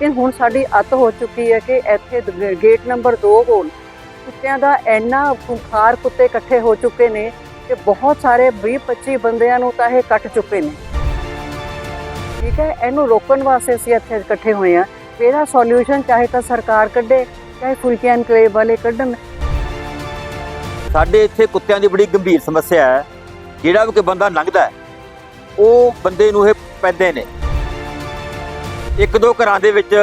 ਲੇਕਿਨ ਹੁਣ ਸਾਡੀ ਅੱਤ ਹੋ ਚੁੱਕੀ ਹੈ ਕਿ ਇੱਥੇ ਗੇਟ ਨੰਬਰ 2 ਕੋਲ ਕੁੱਤਿਆਂ ਦਾ ਇੰਨਾ ਖੁੰਖਾਰ ਕੁੱਤੇ ਇਕੱਠੇ ਹੋ ਚੁੱਕੇ ਨੇ ਕਿ ਬਹੁਤ ਸਾਰੇ 20-25 ਬੰਦਿਆਂ ਨੂੰ ਤਾਂ ਇਹ ਕੱਟ ਚੁੱਕੇ ਨੇ। ਠੀਕ ਹੈ, ਇਹਨੂੰ ਰੋਕਣ ਵਾਸਤੇ ਅਸੀਂ ਇੱਥੇ ਇਕੱਠੇ ਹੋਏ ਹਾਂ। ਇਹਦਾ ਸੋਲੂਸ਼ਨ ਚਾਹੇ ਤਾਂ ਸਰਕਾਰ ਕੱਢੇ, ਚਾਹੇ ਫੁਲਕੀਆਂ ਇਨਕਲੇਵ ਵਾਲੇ ਕੱਢਣ। ਸਾਡੇ ਇੱਥੇ ਕੁੱਤਿਆਂ ਦੀ ਬੜੀ ਗੰਭੀਰ ਸਮੱਸਿਆ ਹੈ। ਜਿਹੜਾ ਵੀ ਕੋਈ ਬੰਦਾ ਲੰਘਦਾ ਉਹ ਬੰਦੇ ਨੂੰ ਇਹ ਪੈਂਦੇ ਨੇ। ਇੱਕ ਦੋ ਘਰਾਂ ਦੇ ਵਿੱਚ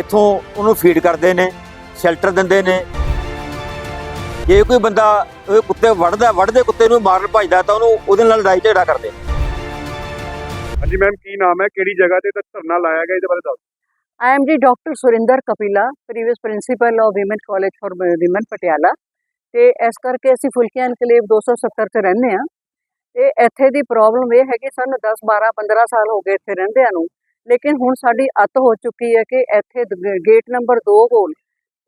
ਇੱਥੋਂ ਉਹਨੂੰ ਫੀਡ ਕਰਦੇ ਨੇ ਸ਼ੈਲਟਰ ਦਿੰਦੇ ਨੇ। ਜੇ ਕੋਈ ਬੰਦਾ ਉਹ ਕੁੱਤੇ ਵੜਦਾ ਵੜਦੇ ਕੁੱਤੇ ਨੂੰ ਮਾਰਨ ਭਜਦਾ ਤਾਂ ਉਹਨੂੰ ਉਹਦੇ ਨਾਲ ਲੜਾਈ ਝਗੜਾ ਕਰਦੇ ਹਾਂਜੀ ਮੈਮ ਕੀ ਨਾਮ ਹੈ? ਕਿਹੜੀ ਜਗ੍ਹਾ ਤੇ ਤਾਂ ਧਰਨਾ ਲਾਇਆ ਗਿਆ? ਇਹਦੇ ਬਾਰੇ ਦੱਸੋ I am the Dr. Surinder Kapila, previous principal of Women College for Women Patiala ਤੇ ਇਸ ਕਰਕੇ ਅਸੀਂ ਫੁਲਕੀਆਂ ਇਨਕਲੇਵ 270 ਚ ਰਹਿੰਦੇ ਆ ਤੇ ਇੱਥੇ ਦੀ ਪ੍ਰੋਬਲਮ ਇਹ ਹੈ ਕਿ ਸਾਨੂੰ 10 12 15 ਸਾਲ ਹੋ ਗਏ ਇੱਥੇ ਰਹਿੰਦਿਆਂ ਨੂੰ। ਲੇਕਿਨ ਹੁਣ ਸਾਡੀ ਅੱਤ ਹੋ ਚੁੱਕੀ ਹੈ ਕਿ ਇੱਥੇ ਗੇਟ ਨੰਬਰ 2 ਕੋਲ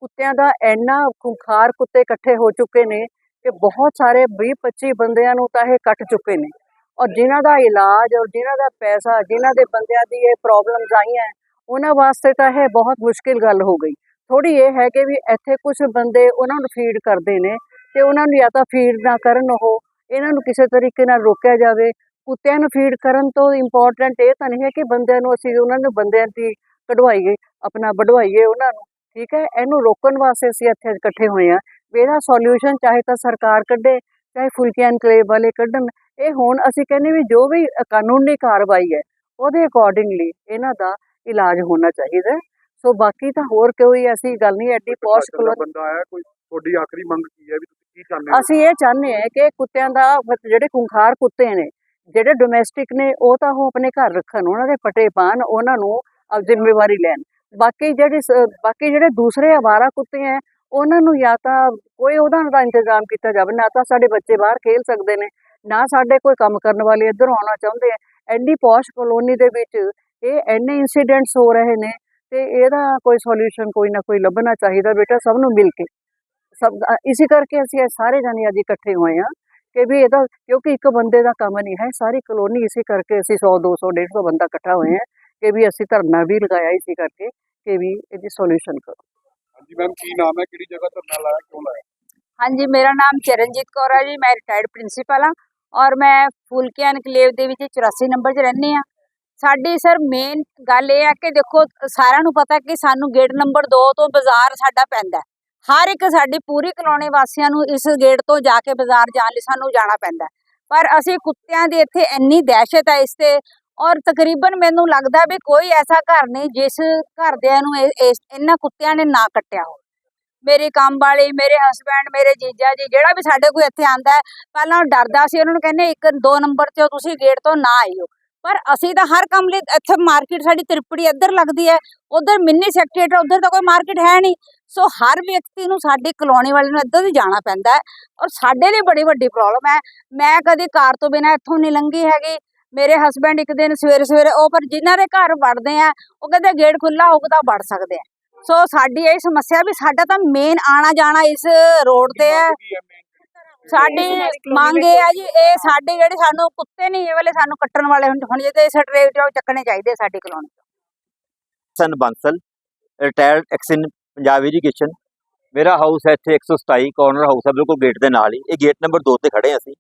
ਕੁੱਤਿਆਂ ਦਾ ਇੰਨਾ ਖੁੰਖਾਰ ਕੁੱਤੇ ਇਕੱਠੇ ਹੋ ਚੁੱਕੇ ਨੇ ਕਿ ਬਹੁਤ ਸਾਰੇ 20 25 ਬੰਦਿਆਂ ਨੂੰ ਤਾਂ ਇਹ ਕੱਟ ਚੁੱਕੇ ਨੇ। ਔਰ ਜਿਨ੍ਹਾਂ ਦਾ ਇਲਾਜ ਔਰ ਜਿਨ੍ਹਾਂ ਦਾ ਪੈਸਾ, ਜਿਨ੍ਹਾਂ ਦੇ ਬੰਦਿਆਂ ਦੀ ਇਹ ਪ੍ਰੋਬਲਮਸ ਆਈਆਂ, ਉਹਨਾਂ ਵਾਸਤੇ ਤਾਂ ਇਹ ਬਹੁਤ ਮੁਸ਼ਕਿਲ ਗੱਲ ਹੋ ਗਈ। ਥੋੜੀ ਇਹ ਹੈ ਕਿ ਵੀ ਇੱਥੇ ਕੁਝ ਬੰਦੇ ਉਹਨਾਂ ਨੂੰ ਫੀਡ ਕਰਦੇ ਨੇ ਤੇ ਉਹਨਾਂ ਨੂੰ ਜਾਂ ਤਾਂ ਫੀਡ ਨਾ ਕਰਨ ਉਹ, ਇਹਨਾਂ ਨੂੰ ਕਿਸੇ ਤਰੀਕੇ ਨਾਲ ਰੋਕਿਆ ਜਾਵੇ ਕੁੱਤਿਆਂ ਨੂੰ ਫੀਡ ਕਰਨ ਤੋਂ ਇੰਪੋਰਟੈਂਟ ਇਹ ਤਾਂ ਨਹੀਂ ਹੈ ਕਿ ਬੰਦਿਆਂ ਨੂੰ ਅਸੀਂ ਉਹਨਾਂ ਨੂੰ ਬੰਦਿਆਂ ਦੀ ਕਢਵਾਈਏ ਆਪਣਾ ਵਢਵਾਈਏ ਉਹਨਾਂ ਨੂੰ ਠੀਕ ਹੈ? ਇਹਨੂੰ ਰੋਕਣ ਵਾਸਤੇ ਅਸੀਂ ਇੱਥੇ ਇਕੱਠੇ ਹੋਏ ਵੀ ਇਹਦਾ ਸੋਲੂਸ਼ਨ ਚਾਹੇ ਤਾਂ ਸਰਕਾਰ ਕੱਢੇ ਚਾਹੇ ਫੁਲਕੀਆਂ ਇਨਕਲੇਵ ਵਾਲੇ ਕੱਢਣ ਇਹ ਹੁਣ ਅਸੀਂ ਕਹਿੰਦੇ ਵੀ ਜੋ ਵੀ ਕਾਨੂੰਨੀ ਕਾਰਵਾਈ ਹੈ ਉਹਦੇ ਅਕੋਰਡਿੰਗਲੀ ਇਹਨਾਂ ਦਾ ਇਲਾਜ ਹੋਣਾ ਚਾਹੀਦਾ। ਸੋ ਬਾਕੀ ਤਾਂ ਹੋਰ ਕੋਈ ਐਸੀ ਗੱਲ ਨਹੀਂ ਐਡੀ ਪੌਸ਼ ਬੰਦਾ ਆਇਆ ਕੋਈ ਤੁਹਾਡੀ ਆਖਰੀ ਮੰਗ ਕੀ ਹੈ ਵੀ ਤੁਸੀਂ ਕੀ ਚਾਹੁੰਦੇ ਹੋ? ਅਸੀਂ ਇਹ ਚਾਹੁੰਦੇ ਹਾਂ ਕਿ ਕੁੱਤਿਆਂ ਦਾ ਜਿਹੜੇ ਖੁੰਖਾਰ ਕੁੱਤੇ ਨੇ ਜਿਹੜੇ ਡੋਮੈਸਟਿਕ ਨੇ, ਉਹ ਤਾਂ ਉਹ ਆਪਣੇ ਘਰ ਰੱਖਣ, ਉਹਨਾਂ ਦੇ ਪਟੇ ਪਾਣ ਉਹਨਾਂ ਨੂੰ ਅਹ ਜ਼ਿੰਮੇਵਾਰੀ ਲੈਣ। ਬਾਕੀ ਜਿਹੜੇ ਸ- ਬਾਕੀ ਜਿਹੜੇ ਦੂਸਰੇ ਆਵਾਰਾ ਕੁੱਤੇ ਹੈ ਉਹਨਾਂ ਨੂੰ ਜਾਂ ਤਾਂ ਕੋਈ ਉਹਦਾ ਦਾ ਇੰਤਜ਼ਾਮ ਕੀਤਾ ਜਾਵੇ, ਨਾ ਤਾਂ ਸਾਡੇ ਬੱਚੇ ਬਾਹਰ ਖੇਲ ਸਕਦੇ ਨੇ, ਨਾ ਸਾਡੇ ਕੋਈ ਕੰਮ ਕਰਨ ਵਾਲੇ ਇੱਧਰ ਆਉਣਾ ਚਾਹੁੰਦੇ ਆ। ਐਡੀ ਪੌਸ਼ ਕਲੋਨੀ ਦੇ ਵਿੱਚ ਇਹ ਐਨੇ ਇਨਸੀਡੈਂਟਸ ਹੋ ਰਹੇ ਨੇ ਤੇ ਇਹਦਾ ਕੋਈ ਸੋਲੂਸ਼ਨ ਕੋਈ ਨਾ ਕੋਈ ਲੱਭਣਾ ਚਾਹੀਦਾ ਬੇਟਾ, ਸਭ ਨੂੰ ਮਿਲ ਕੇ। ਸਭ ਦਾ- ਇਸੇ ਕਰਕੇ ਅਸੀਂ ਇਹ ਸਾਰੇ ਜਾਣੇ ਅੱਜ ਇਕੱਠੇ ਹੋਏ ਹਾਂ। ਕਿ ਵੀ ਇਹਦਾ ਕਿਉਂਕਿ ਇੱਕ ਬੰਦੇ ਦਾ ਕੰਮ ਨਹੀਂ ਹੈ ਸਾਰੀ ਕਲੋਨੀ ਇਸੇ ਕਰਕੇ ਅਸੀਂ 100 200 150 ਬੰਦਾ ਇਕੱਠਾ ਹੋਏ ਹਾਂ ਕਿ ਵੀ ਅਸੀਂ ਧਰਨਾ ਵੀ ਲਗਾਇਆ ਇਸੇ ਕਰਕੇ ਕਿ ਵੀ ਇਹਦੀ ਸੋਲੂਸ਼ਨ ਕਰੋ। ਹਾਂਜੀ ਮੈਮ ਕੀ ਨਾਮ ਹੈ? ਕਿਹੜੀ ਜਗ੍ਹਾ ਧਰਨਾ ਲਾਇਆ ਕਿਉਂ ਲਾਇਆ? ਹਾਂਜੀ ਮੇਰਾ ਨਾਮ ਚਰਨਜੀਤ ਕੌਰ ਹੈ ਜੀ ਮੈਂ ਰਿਟਾਇਰਡ ਪ੍ਰਿੰਸੀਪਲ ਹਾਂ ਔਰ ਮੈਂ ਫੁਲਕੀਆਂ ਐਨਕਲੇਵ ਦੇ ਵਿੱਚ 84 ਨੰਬਰ 'ਚ ਰਹਿੰਦੀ ਆ ਸਾਡੀ ਸਰ ਮੇਨ ਗੱਲ ਇਹ ਹੈ ਕਿ ਦੇਖੋ ਸਾਰਿਆਂ ਨੂੰ ਪਤਾ ਕਿ ਸਾਨੂੰ ਗੇਟ ਨੰਬਰ 2 ਤੋਂ ਬਾਜ਼ਾਰ ਸਾਡਾ ਪੈਂਦਾ। ਹਰ ਇੱਕ ਸਾਡੀ ਪੂਰੀ ਕਲੋਨੀ ਵਾਸੀਆਂ ਨੂੰ ਇਸ ਗੇਟ ਤੋਂ ਜਾ ਕੇ ਬਾਜ਼ਾਰ ਜਾਣ ਲਈ ਸਾਨੂੰ ਜਾਣਾ ਪੈਂਦਾ ਪਰ ਅਸੀਂ ਕੁੱਤਿਆਂ ਦੀ ਇੱਥੇ ਇੰਨੀ ਦਹਿਸ਼ਤ ਹੈ ਇਸ ਤੇ ਔਰ ਤਕਰੀਬਨ ਮੈਨੂੰ ਲੱਗਦਾ ਵੀ ਕੋਈ ਐਸਾ ਘਰ ਨਹੀਂ ਜਿਸ ਘਰਦਿਆਂ ਨੂੰ ਇਹ- ਇਸ- ਇਹਨਾਂ ਕੁੱਤਿਆਂ ਨੇ ਨਾ ਕੱਟਿਆ ਹੋ ਮੇਰੇ ਕੰਮ ਵਾਲੇ, ਮੇਰੇ ਹਸਬੈਂਡ ਮੇਰੇ ਜੀਜਾ ਜੀ, ਜਿਹੜਾ ਵੀ ਸਾਡੇ ਕੋਈ ਇੱਥੇ ਆਂਦਾ ਪਹਿਲਾਂ ਉਹ ਡਰਦਾ ਸੀ, ਉਹਨਾਂ ਨੂੰ ਕਹਿੰਦੇ ਇੱਕ, ਦੋ ਨੰਬਰ ਤੇ ਤੁਸੀਂ ਗੇਟ ਤੋਂ ਨਾ ਆਇਓ। ਪਰ ਅਸੀਂ ਤਾਂ ਹਰ ਕੰਮ ਲਈ ਇੱਥੇ ਮਾਰਕੀਟ ਸਾਡੀ ਤ੍ਰਿਪੜੀ ਇੱਧਰ ਲੱਗਦੀ ਹੈ, ਉਧਰ ਮਿੰਨੀ ਸੈਕਟਰੀਏਟ ਉਧਰ ਤਾਂ ਕੋਈ ਮਾਰਕੀਟ ਹੈ ਨਹੀਂ। ਸੋ ਹਰ ਵਿਅਕਤੀ ਨੂੰ ਸਾਡੀ ਕਲੋਨੀ ਵਾਲੇ ਨੂੰ ਇੱਧਰ ਹੀ ਜਾਣਾ ਪੈਂਦਾ ਹੈ ਔਰ ਸਾਡੇ ਲਈ ਬੜੀ ਵੱਡੀ ਪ੍ਰੋਬਲਮ ਹੈ। ਮੈਂ ਕਦੇ ਕਾਰ ਤੋਂ ਬਿਨਾ ਇੱਥੋਂ ਨਹੀਂ ਲੰਘੀ ਹੈਗੀ। ਮੇਰੇ ਹਸਬੈਂਡ ਇੱਕ ਦਿਨ ਸਵੇਰੇ ਸਵੇਰੇ ਉਹ ਪਰ ਜਿਨ੍ਹਾਂ ਦੇ ਘਰ ਵੜਦੇ ਆ, ਉਹ ਕਹਿੰਦੇ ਗੇਟ ਖੁੱਲਾ ਹੋਊਗਾ ਤਾਂ ਵੜ ਸਕਦੇ ਆ। ਸੋ ਸਾਡੀ ਇਹ ਸਮੱਸਿਆ ਵੀ ਸਾਡਾ ਤਾਂ ਮੇਨ ਆਣਾ ਜਾਣਾ ਇਸ ਰੋਡ ਤੇ ਹੈ ਸਾਡੀ ਮੰਗ ਇਹ ਆ ਜੀ ਇਹ ਸਾਡੇ ਜਿਹੜੇ ਸਾਨੂੰ ਕੁੱਤੇ ਨਹੀਂ ਇਹ ਵਾਲੇ ਸਾਨੂੰ ਕੱਟਣ ਵਾਲੇ ਹੁਣ ਹੁਣ ਜਿਹਦੇ ਸਟ੍ਰੇਟ ਉਹ ਚੱਕਣੇ ਚਾਹੀਦੇ ਸਾਡੀ ਕਲੋਨੀ ਸਨ Bansal retired XEN Punjab education ਮੇਰਾ ਹਾਊਸ ਹੈ ਇੱਥੇ 127 ਕਾਰਨਰ ਹਾਊਸ ਹੈ ਬਿਲਕੁਲ ਗੇਟ ਦੇ ਨਾਲ ਹੀ। ਇਹ ਗੇਟ ਨੰਬਰ 2 ਤੇ ਖੜੇ ਅਸੀਂ।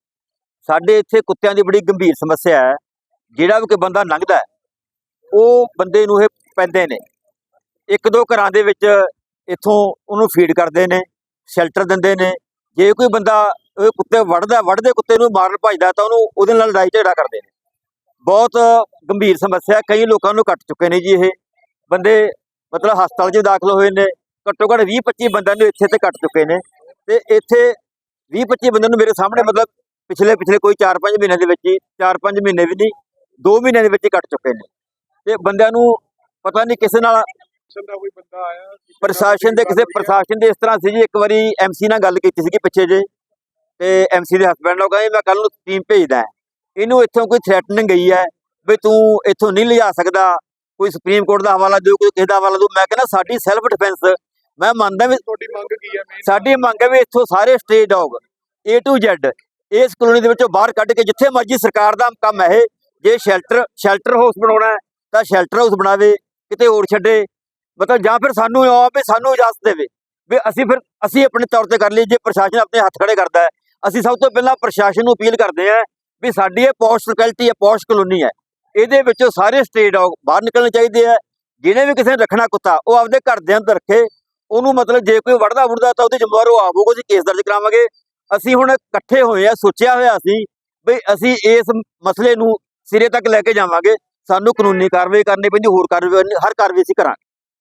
ਸਾਡੇ ਇੱਥੇ ਕੁੱਤਿਆਂ ਦੀ ਬੜੀ ਗੰਭੀਰ ਸਮੱਸਿਆ ਹੈ। ਜਿਹੜਾ ਵੀ ਕੋਈ ਬੰਦਾ ਲੰਘਦਾ ਉਹ ਬੰਦੇ ਨੂੰ ਇਹ ਪੈਂਦੇ ਨੇ। ਇੱਕ ਦੋ ਘਰਾਂ ਦੇ ਵਿੱਚ ਇੱਥੋਂ ਉਹਨੂੰ ਫੀਡ ਕਰਦੇ ਨੇ ਸ਼ੈਲਟਰ ਦਿੰਦੇ ਨੇ। ਜੇ ਕੋਈ ਬੰਦਾ ਉਹ ਕੁੱਤੇ ਵੜਦਾ ਵੜਦੇ ਕੁੱਤੇ ਨੂੰ ਮਾਰਨ ਭਜਦਾ ਤਾਂ ਉਹਨੂੰ ਉਹਦੇ ਨਾਲ ਲੜਾਈ ਝਗੜਾ ਕਰਦੇ ਨੇ। ਬਹੁਤ ਗੰਭੀਰ ਸਮੱਸਿਆ ਕਈ ਲੋਕਾਂ ਨੂੰ ਕੱਟ ਚੁੱਕੇ ਨੇ ਜੀ ਇਹ। ਬੰਦੇ ਮਤਲਬ ਹਸਪਤਾਲ 'ਚ ਦਾਖਲ ਹੋਏ ਨੇ ਘੱਟੋ ਘੱਟ 20 25 ਬੰਦਿਆਂ ਨੂੰ ਇੱਥੇ ਤੇ ਕੱਟ ਚੁੱਕੇ ਨੇ। ਤੇ ਇੱਥੇ 20 25 ਬੰਦਿਆਂ ਨੂੰ ਮੇਰੇ ਸਾਹਮਣੇ ਮਤਲਬ ਪਿਛਲੇ ਪਿਛਲੇ ਕੋਈ 4-5 ਮਹੀਨਿਆਂ ਦੇ ਵਿੱਚ ਹੀ 4-5 ਮਹੀਨੇ ਵੀ ਨਹੀਂ 2 ਮਹੀਨਿਆਂ ਦੇ ਵਿੱਚ ਹੀ ਕੱਟ ਚੁੱਕੇ ਨੇ। ਤੇ ਬੰਦਿਆਂ ਨੂੰ ਪਤਾ ਨਹੀਂ ਕਿਸੇ ਨਾਲ ਪ੍ਰਸ਼ਾਸਨ ਦਾ ਕੋਈ ਬੰਦਾ ਆਇਆ ਕਿਸੇ? ਪ੍ਰਸ਼ਾਸਨ ਦੇ ਇਸ ਤਰ੍ਹਾਂ ਸੀ ਜੀ ਇੱਕ ਵਾਰੀ ਐਮਸੀ ਨਾਲ ਗੱਲ ਕੀਤੀ ਸੀਗੀ ਪਿੱਛੇ ਜੇ। ਤੇ ਐਮਸੀ ਦੇ ਹਸਬੰਡ ਨਾਲ ਕਹਿੰਦੇ ਮੈਂ ਕੱਲ ਨੂੰ ਟੀਮ ਭੇਜਦਾ ਇਹਨੂੰ ਇੱਥੋਂ ਕੋਈ ਥ੍ਰੈਟਨਿੰਗ ਗਈ ਹੈ ਵੀ ਤੂੰ ਇੱਥੋਂ ਨਹੀਂ ਲਿਜਾ ਸਕਦਾ। ਕੋਈ ਸੁਪਰੀਮ ਕੋਰਟ ਦਾ ਹਵਾਲਾ ਦਿਓ ਕੋਈ ਕਿਸੇ ਦਾ ਹਵਾਲਾ ਦਿਓ। ਮੈਂ ਕਹਿੰਦਾ ਸਾਡੀ ਸੈਲਫ ਡਿਫੈਂਸ ਮੈਂ ਮੰਨਦਾ ਵੀ ਤੁਹਾਡੀ ਮੰਗ ਕੀ ਹੈ? ਸਾਡੀ ਮੰਗ ਹੈ ਵੀ ਇੱਥੋਂ ਸਾਰੇ stay dog A to Z ਇਸ ਕਲੋਨੀ ਦੇ ਵਿੱਚੋਂ ਬਾਹਰ ਕੱਢ ਕੇ ਜਿੱਥੇ ਮਰਜ਼ੀ ਸਰਕਾਰ ਦਾ ਕੰਮ ਹੈ ਜੇ ਸ਼ੈਲਟਰ ਸ਼ੈਲਟਰ ਹਾਊਸ ਬਣਾਉਣਾ ਹੈ ਤਾਂ ਸ਼ੈਲਟਰ ਹਾਊਸ ਬਣਾਵੇ ਕਿਤੇ ਹੋਰ ਛੱਡੇ। ਮਤਲਬ ਜਾਂ ਫਿਰ ਸਾਨੂੰ ਆ ਵੀ ਸਾਨੂੰ ਇਜਾਜ਼ਤ ਦੇਵੇ ਵੀ ਅਸੀਂ ਫਿਰ ਅਸੀਂ ਆਪਣੇ ਤੌਰ ਤੇ ਕਰ ਲਈ ਜੇ ਪ੍ਰਸ਼ਾਸਨ ਆਪਣੇ ਹੱਥ ਖੜੇ ਕਰਦਾ ਹੈ। ਅਸੀਂ ਸਭ ਤੋਂ ਪਹਿਲਾਂ ਪ੍ਰਸ਼ਾਸਨ ਨੂੰ ਅਪੀਲ ਕਰਦੇ ਹਾਂ ਵੀ ਸਾਡੀ ਇਹ ਪੋਸਟ ਲੋਕੈਲਿਟੀ ਹੈ ਪੋਸਟ ਕਲੋਨੀ ਹੈ। ਇਹਦੇ ਵਿੱਚੋਂ ਸਾਰੇ ਸਟੇਟ ਡੌਗ ਬਾਹਰ ਨਿਕਲਣੇ ਚਾਹੀਦੇ ਆ। ਜਿਹਨੇ ਵੀ ਕਿਸੇ ਨੇ ਰੱਖਣਾ ਕੁੱਤਾ, ਉਹ ਆਪਦੇ ਘਰ ਦੇ ਅੰਦਰ ਰੱਖੇ। ਉਹਨੂੰ ਮਤਲਬ ਜੇ ਕੋਈ ਵੜਦਾ ਵੜਦਾ ਤਾਂ ਉਹਦੇ ਜ਼ਿੰਮੇਵਾਰ ਉਹ ਆਪ ਹੋਊਗਾ, ਅਸੀਂ ਕੇਸ ਦਰਜ ਕਰਾਵਾਂਗੇ। ਅਸੀਂ ਹੁਣ ਇਕੱਠੇ ਹੋਏ ਆ ਸੋਚਿਆ ਹੋਇਆ ਸੀ ਵੀ ਅਸੀਂ ਇਸ ਮਸਲੇ ਨੂੰ ਸਿਰੇ ਤੱਕ ਲੈ ਕੇ ਜਾਵਾਂਗੇ। ਸਾਨੂੰ ਕਾਨੂੰਨੀ ਕਾਰਵਾਈ ਕਰਨੀ ਪੈਂਦੀ, ਹੋਰ ਕਾਰਵਾਈ ਹਰ ਕਾਰਵਾਈ ਅਸੀਂ ਕਰਾਂਗੇ।